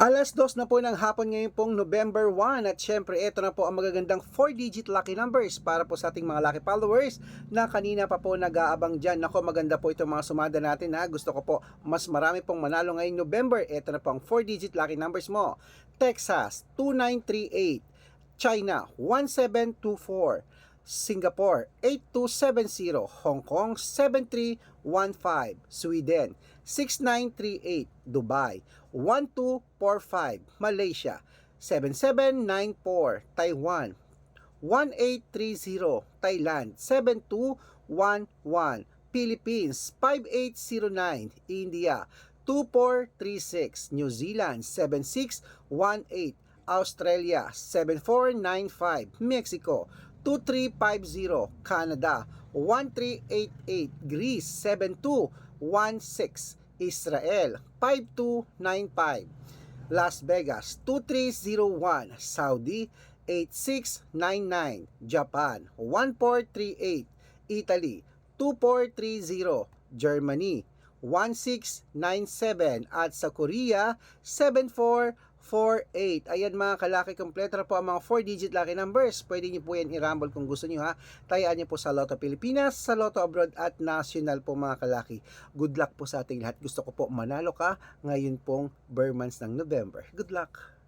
Alas dos na po ng hapon ngayon pong November 1 at syempre ito na po ang magagandang 4-digit lucky numbers para po sa ating mga lucky followers na kanina pa po nag-aabang dyan. Nako maganda po itong mga sumada natin ha. Gusto ko po mas marami pong manalo ngayong November. Ito na po ang 4-digit lucky numbers mo. Texas 2938, China 1724, Singapore 8270, Hong Kong 7315, Sweden 6938, Dubai 1245, Malaysia 7794, Taiwan 1830, Thailand 7211, Philippines 5809, India 2436, New Zealand 7618, Australia 7495, Mexico 2350, Canada. 1388, Greece. 7216, Israel. 5295, Las Vegas. 2301, Saudi. 8699, Japan. 1438, Italy. 2430, Germany. 1697 at sa Korea 7448. Ayan mga kalaki, kompleto na po ang mga 4-digit lucky numbers. Pwede niyo po yan i-rumble kung gusto niyo ha. Tayaan niyo po sa Lotto Pilipinas, sa Lotto Abroad at National po mga kalaki. Good luck po sa ating lahat. Gusto ko po manalo ka ngayon pong Burmans ng November. Good luck!